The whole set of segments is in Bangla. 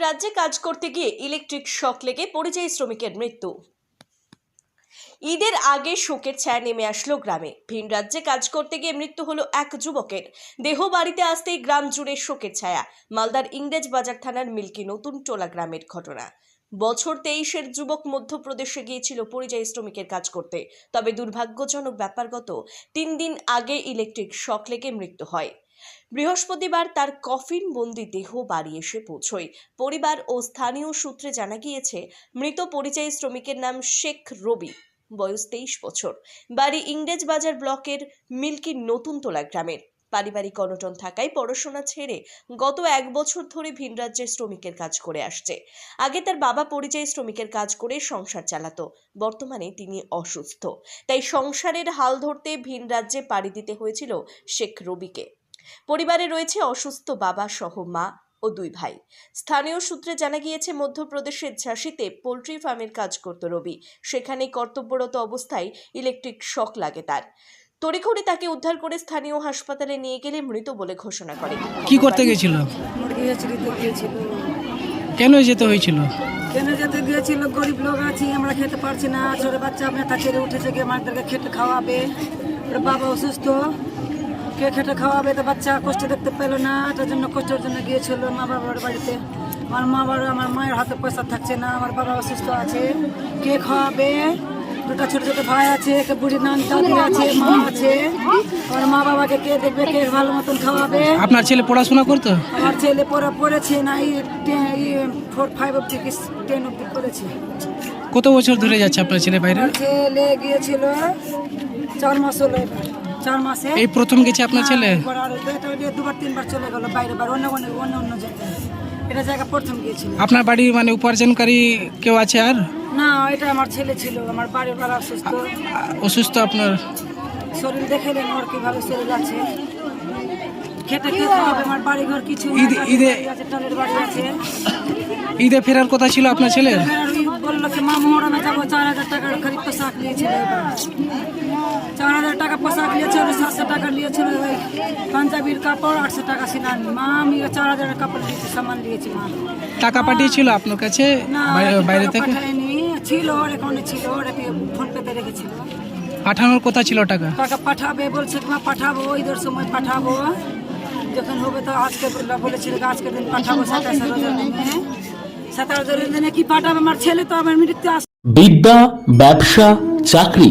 রাজ্যে কাজ করতে গিয়ে ইলেকট্রিক শক লেগে পরিযায়ী শ্রমিকের মৃত্যু। ঈদের আগে শোকের ছায়া নেমে আসলো গ্রামে। ভিন রাজ্যে কাজ করতে গিয়ে মৃত্যু হলো এক যুবকের। দেহ বাড়িতে আসতেই গ্রাম জুড়ে শোকের ছায়া। মালদার ইংরেজ বাজার থানার মিল্কি নতুন টোলা গ্রামের ঘটনা। বছর তেইশের যুবক মধ্যপ্রদেশে গিয়েছিল পরিযায়ী শ্রমিকের কাজ করতে। তবে দুর্ভাগ্যজনক ব্যাপারগত, তিন দিন আগে ইলেকট্রিক শক লেগে মৃত্যু হয়। বৃহস্পতিবার তার কফিন বন্দি দেহ বাড়ি এসে পৌঁছয়। পরিবার ও স্থানীয় সূত্রে জানা গিয়েছে, মৃত পরিযায়ী শ্রমিকের নাম শেখ রবি, বয়স তেইশ বছর। বাড়ি ইংরেজ বাজার ব্লকের মিল্কি নতুন তোলা গ্রামের। পারিবারিক অনটন থাকায় পড়াশোনা ছেড়ে গত এক বছর ধরে ভিন রাজ্যের শ্রমিকের কাজ করে আসছে। আগে তার বাবা পরিযায়ী শ্রমিকের কাজ করে সংসার চালাতো, বর্তমানে তিনি অসুস্থ। তাই সংসারের হাল ধরতে ভিন রাজ্যে পাড়ি দিতে হয়েছিল শেখ রবিকে। পরিবারে রয়েছে অসুস্থ বাবা সহ মা ও দুই ভাই। স্থানীয় সূত্রে জানা গিয়েছে মধ্যপ্রদেশের ঝাঁসিতে পোলট্রি ফার্মের কাজ করত রবি। সেখানে কর্তব্যরত অবস্থায় ইলেকট্রিক শক লাগে তার। তড়িঘড়ি তাকে উদ্ধার করে স্থানীয় হাসপাতালে নিয়ে গেলে মৃত বলে ঘোষণা করে। কি করতে গেছিল? গিয়েছিল। কেন যেতে হয়েছিল? কেন যেতে গিয়েছিল? গরিব লোক আছি আমরা খেতে পারছি না। ছোট বাচ্চা মেথা ছেড়ে উঠেছে কি আমাদেরকে খেতে খাওয়াবে। বাবা অসুস্থ। কে খেটে খাওয়াবে? তো বাচ্চা কষ্ট দেখতে পেল না তার জন্য কষ্টের জন্য গিয়েছিল মা বাবার বাড়িতে। আমার মা বাবা আমার মায়ের হাতে পয়সা থাকছে না আমার বাবা অসুস্থ আছে। কে খাওয়াবে? দুটো ছোট ছোট ভাই আছে কে বুড়ি নান দাদি আছে মা আছে। আমার মা বাবাকে কে দেখবে কে ভালো মতন খাওয়াবে? আপনার ছেলে পড়াশোনা করতো? আমার ছেলে পড়া পড়েছে না এই ফোর ফাইভ অব্দি টেন অব্দি পড়েছে। কত বছর ধরে যাচ্ছে আপনার ছেলে বাইরে? ছেলে গিয়েছিল চার মাস হলো এবার। চার মাসে। এই প্রথম গেছে আপনার ছেলে? এটা দিয়ে দুবার তিনবার চলে গেল বাইরে বাইরে অন্য অন্য অন্য অন্য জায়গায়। এটা জায়গা প্রথম গিয়েছিল। আপনার বাড়ির মানে উপার্জনকারী কেউ আছে আর? না এটা আমার ছেলে ছিল আমার বাড়ির বেলা অসুস্থ। অসুস্থ আপনার? শরীর দেখে নেন ওর কীভাবে শরীর আছে। খেতে খেতে হবে আমার বাড়ি ঘর কিছু ঈদে- ঈদে- বাড়ি আছে বাড়ি ঈদে ফেরার কথা ছিল আপনার ছেলে? বলল কি মা মোহরমে যাব চার হাজার টাকার খালি পোশাক নিয়েছিল হাজার পোশাক নিয়েছিল সাতশো টাকা নিয়েছিল ওই পাঞ্জাবির কাপড় আটশো টাকা সিলান মা আমি চার হাজারের কাপড় দিয়েছি সামান দিয়েছি মা টাকা পাঠিয়েছিল আপনার কাছে? বাইরে- থেকে? ছিল ওর অ্যাকাউন্টে ছিল ওরা ফোন পেতে রেখেছিল। পাঠানোর কথা ছিল টাকা? টাকা পাঠাবে বলছে মা পাঠাবো ঈদের সময় পাঠাবো। যখন হবে তো আজকে বলেছিল আজকের দিন পাঠাবো সাতাশ হাজার দিনে সাতাশ হাজার দিনে কি পাঠাবে? আমার ছেলে তো আমার মৃত্যু আস বিদ্যা ব্যবসা চাকরি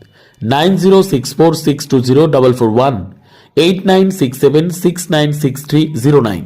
nine zero six four six two zero double four one eight nine six seven six nine six three zero nine